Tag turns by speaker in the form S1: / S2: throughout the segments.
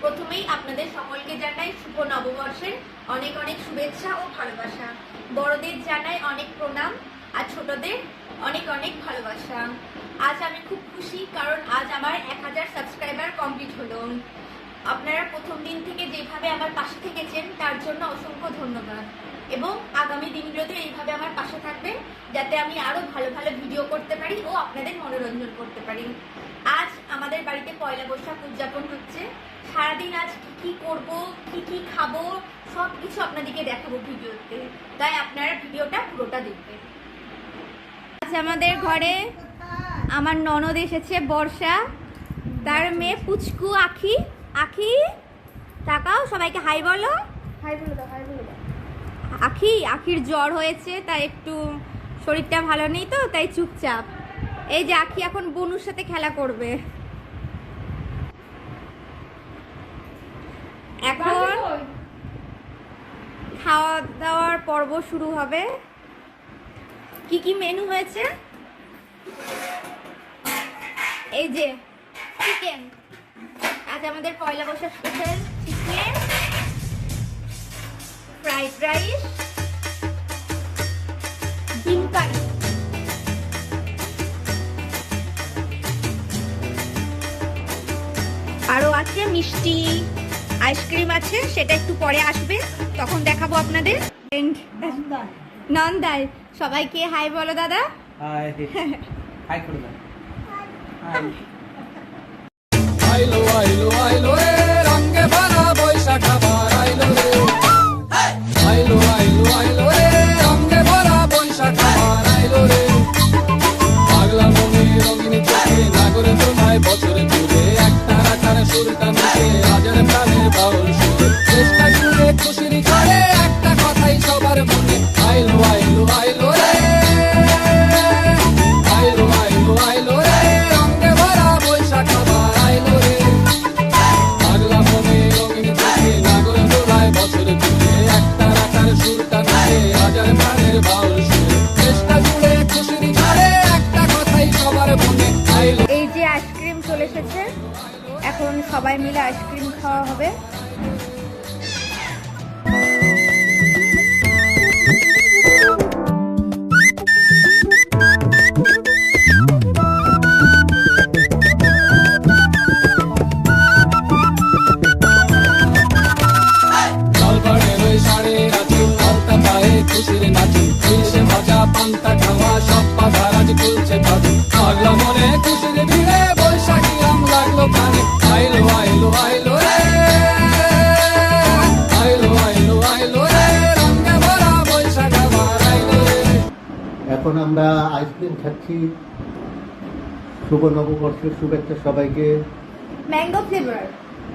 S1: প্রথমেই আপনাদের সকলকে জানাই শুভ নববর্ষের অনেক অনেক শুভেচ্ছা ও ভালোবাসা। বড়দের জানাই অনেক প্রণাম। আর ছোটদের অনেক অনেক ভালোবাসা। আজ আমি খুব খুশি কারণ আজ আমার এক হাজার সাবস্ক্রাইবার কমপ্লিট হলো। আপনারা প্রথম দিন থেকে যেভাবে আমার পাশে থেকেছেন, তার জন্য অসংখ্য ধন্যবাদ। এবং আগামী দিনগুলোতে এইভাবে আমার পাশে থাকবেন যাতে আমি আরও ভালো ভালো ভিডিও করতে পারি ও আপনাদের মনোরঞ্জন করতে পারি। আজ আমাদের বাড়িতে পয়লা বৈশাখ উদযাপন হচ্ছে। সারাদিন আজ কি কি করব, কি কি খাব সব কিছু আপনাদেরকে দেখাবো ভিডিওতে। তাই আপনারা ভিডিওটা পুরোটা দেখবেন। আজ আমাদের ঘরে আমার ননদ এসেছে বর্ষা। তার মেয়ে পুচকু আখি। আখি তাকাও সবাইকে হাই বলো।
S2: হাই বলে দাও হাই বলে দাও।
S1: আখি আখির জ্বর হয়েছে তাই একটু শরীরটা ভালো নেই তো তাই চুপচাপ। এই যে আখি এখন বনুর সাথে খেলা করবে। এখন খাওয়া দাওয়ার পর্ব শুরু হবে। কি কি মেনু হয়েছে? এই যে চিকেন আজ আমাদের Poila Baishakh special chicken fried rice ডিম কারি। আরও আছে মিষ্টি আইসক্রিম আছে সেটা একটু পরে আসবে তখন দেখাবো আপনাদের। নন্দাল সবাইকে হাই বলো দাদা।
S3: হাই। হাই করে দাও। হাই।
S4: আইলো আইলো আইলো রে রঙে ভরা বৈশাখ আবার আইলো রে। আইলো আইলো আইলো রে
S1: আইসক্রিম খাওয়া হবে।
S5: খাচ্ছি শুভ নববর্ষের শুভেচ্ছা সবাইকে।
S1: Mango flavour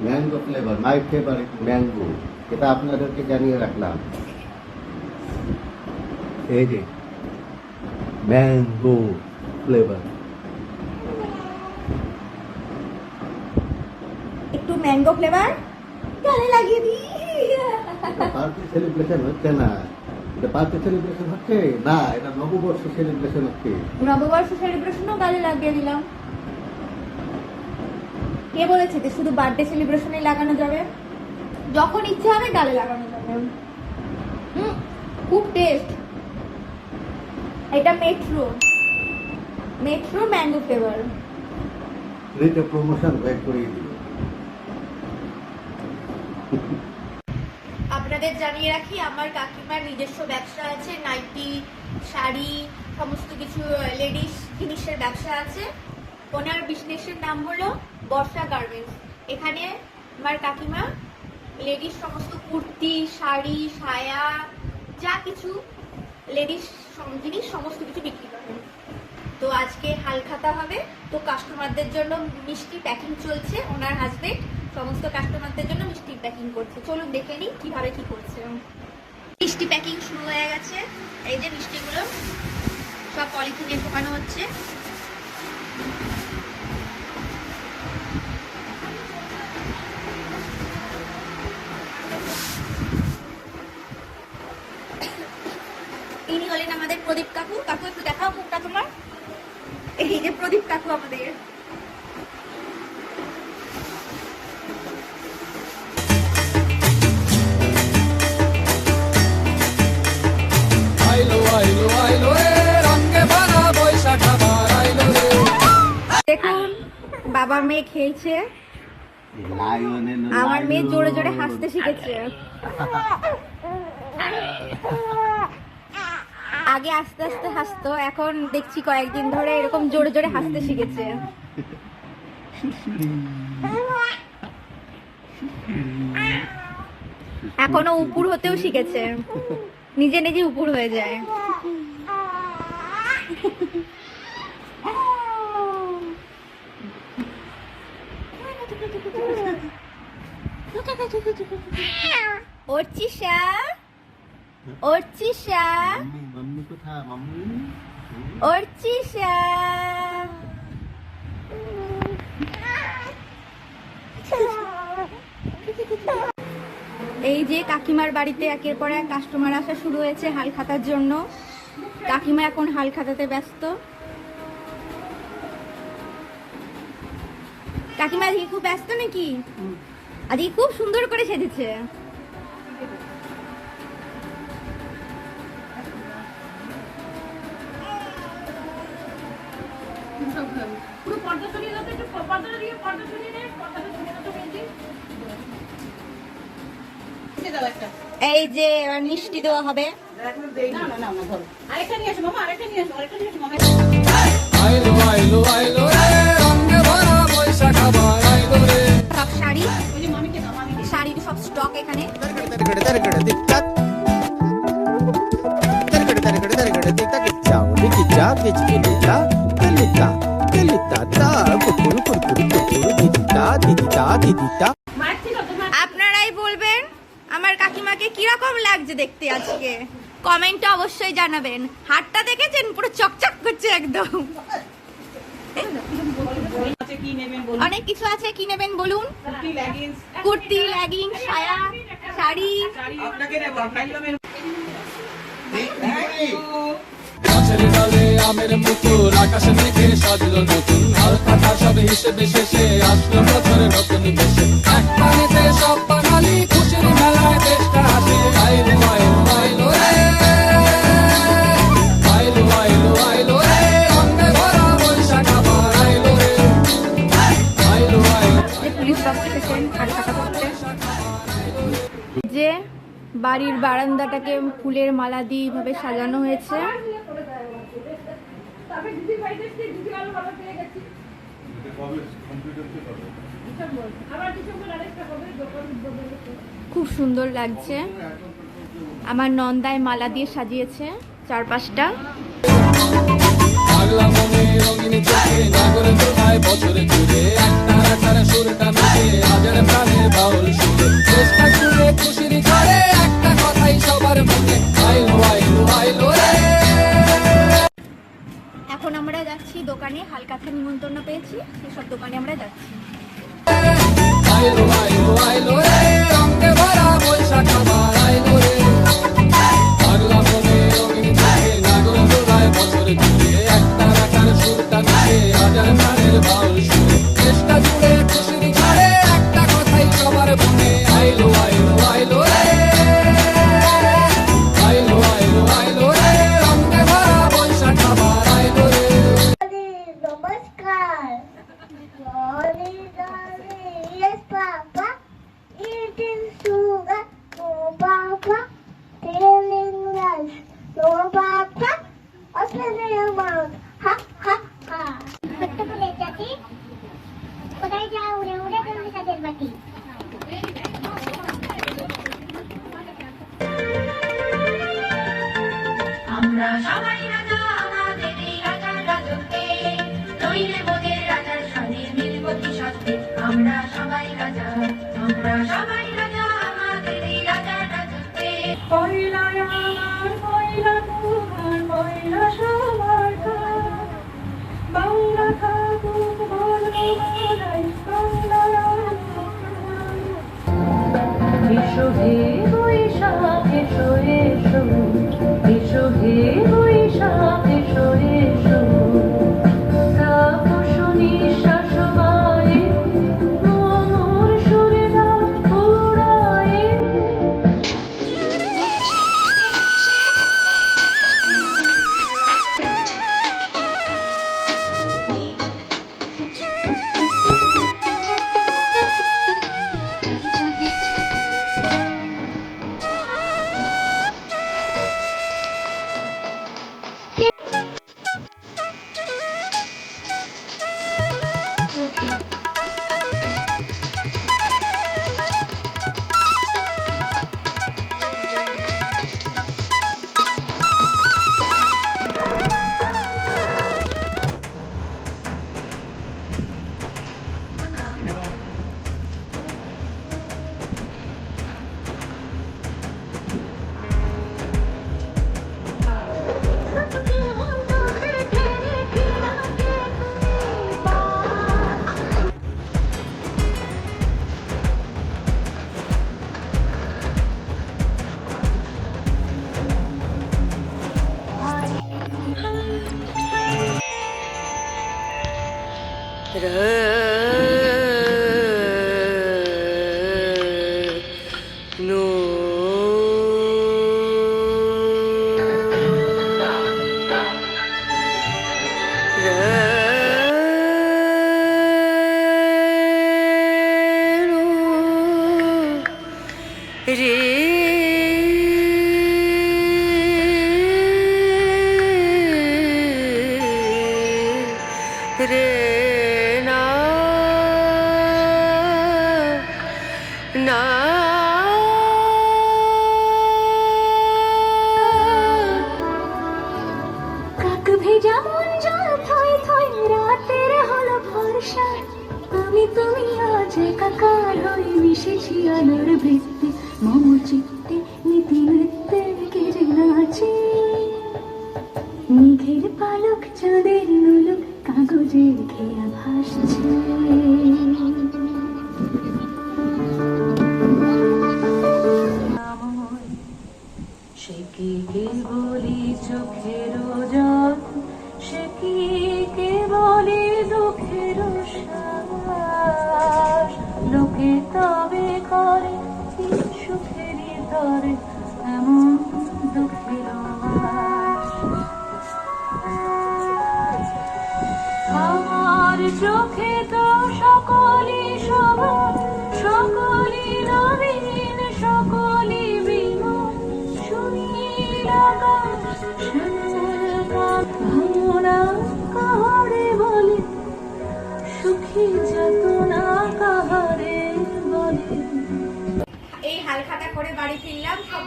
S5: mango flavour my favourite mango এটা আপনাদেরকে জানিয়ে রাখলাম। এই যে ম্যাঙ্গো ফ্লেভার
S1: একটু ম্যাঙ্গো ফ্লেভার গালে লাগিয়ে দিই।
S5: পার্টি সেলিব্রেশন হচ্ছে না। সেলিব্রেশন হচ্ছে? না এটা নববর্ষ সেলিব্রেশন হচ্ছে।
S1: নববর্ষ সেলিব্রেশনও লাগিয়ে দিলাম। কে বলেছে যে শুধু বার্থডে সেলিব্রেশনে লাগানো যাবে? যখন ইচ্ছে হবে গালে লাগানো যাবে। হুম খুব টেস্ট এটা মেট্রো মেট্রো ম্যাঙ্গো ফ্লেভার
S5: এটা প্রমোশন ব্যাক করিয়ে দিল
S1: আপনাদের জানিয়ে রাখি, আমার কাকিমার নিজস্ব ব্যবসা আছে, নাইটি, শাড়ি, সমস্ত কিছু লেডিস জিনিসের ব্যবসা আছে। ওনার বিজনেসের নাম হলো বর্ষা গার্মেন্টস এখানে আমার কাকিমা লেডিস সমস্ত কুর্তি, শাড়ি, সায়া, যা কিছু লেডিস জিনিস সমস্ত কিছু বিক্রি করেন। তো আজকে হালখাতা হবে। তো কাস্টমারদের জন্য মিষ্টি প্যাকিং চলছে, ওনার হাজবেন্ড সমস্ত কাস্টমারদের জন্য মিষ্টি প্যাকিং করছে। চলুন দেখে নিই কীভাবে কি করছে। মিষ্টি প্যাকিং শুরু হয়ে গেছে। এই যে মিষ্টিগুলো, সব পলিথিনে ঢোকানো হচ্ছে। ইনি হলেন আমাদের প্রদীপ কাকু। কাকু, একটু দেখাও মুখটা তোমার। এই যে প্রদীপ কাকু আমাদের। বাবা মেয়ে খেলছে। আমার মেয়ে জোরে জোরে হাসতে শিখেছে। আগে আস্তে আস্তে হাসতো এখন দেখছি কয়েকদিন ধরে এরকম জোরে জোরে হাসতে শিখেছে। এখনও উপুর হতেও শিখেছে। নিজে নিজে উপুর হয়ে যায়। এই যে কাকিমার বাড়িতে একের পর এক কাস্টমার আসা শুরু হয়েছে হাল খাতার জন্য। কাকিমা এখন হাল খাতাতে ব্যস্ত। কাকিমা আজকে খুব ব্যস্ত নাকি? আজকে খুব সুন্দর করে সেজেছে এই যে এবার মিষ্টি দেওয়া হবে
S4: আইলো আইলো আইলো রে রঙে ভরা বৈশাখ আবার আইলো রে
S1: সব শাড়ি। শাড়ির সব স্টক এখানে। আপনারাই বলবেন, আমার কাকিমাকে কীরকম লাগছে দেখতে আজকে? কমেন্টে অবশ্যই জানাবেন। হাটটা দেখেছেন? পুরো চকচক করছে একদম। অনেক কিছু আছে কি নেবেন বলুন? কুর্তি লেগিং সায়া শাড়ি।
S4: গাছের ডালে আমের মুকুল আকাশে মেঘে সাজলো নতুন হালকা সব হিসেবে শেষে আসলো বছরে নতুন বেশে এক পানিতে সব বাঙালি খুশির মেলায় দেশটা হাসে। আইলো আইলো আইলো রে।
S1: বাড়ির বারান্দাটাকে ফুলের মালা দিয়ে এইভাবে সাজানো হয়েছে। খুব সুন্দর লাগছে। আমার নন্দায় মালা দিয়ে সাজিয়েছে চারপাশটা।
S4: পাগলা মনে রঙিন চোখে নাগরে তোমায় বছরে জুড়ে একটার ছাড়া সুরটা মিশে, হাজার প্রাণের বাউল সুরে। চেষ্টা জুড়ে খুশির ঝড়ে একটা কথাই সবার মনে। আইলো আইলো আইলো
S1: এখন আমরা যাচ্ছি দোকানে, হালকাথা নিমন্ত্রণ পেয়েছি, সেসব দোকানে আমরা যাচ্ছি।
S6: পয়লা আমার পয়লা তোমার পয়লা সবার
S7: বাংলা থাকুক বলব বলাই বাংলা এসো হে বৈশাখ এসো কাক সুখেরই এমন দুঃখের আমার চোখে তো সকলই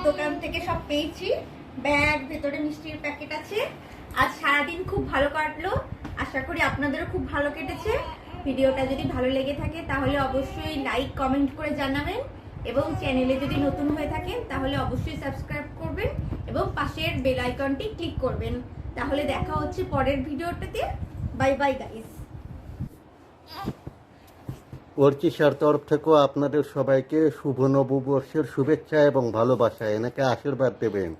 S1: দোকান থেকে সব পেয়েছি। ব্যাগ, ভেতরে মিষ্টির প্যাকেট আছে। আজ সারাদিন খুব ভালো কাটলো। আশা করি আপনাদেরও খুব ভালো কেটেছে। ভিডিওটা যদি ভালো লেগে থাকে, তাহলে অবশ্যই লাইক কমেন্ট করে জানাবেন। এবং চ্যানেলে যদি নতুন হয়ে থাকেন, তাহলে অবশ্যই সাবস্ক্রাইব করবেন এবং পাশের বেল আইকনটি ক্লিক করবেন। তাহলে দেখা হচ্ছে পরের ভিডিওটাতে। বাই বাই গাইস
S5: অর্চিসার তরফ থেকেও আপনাদের সবাইকে শুভ নববর্ষের শুভেচ্ছা এবং ভালোবাসা। এনাকে আশীর্বাদ দেবেন।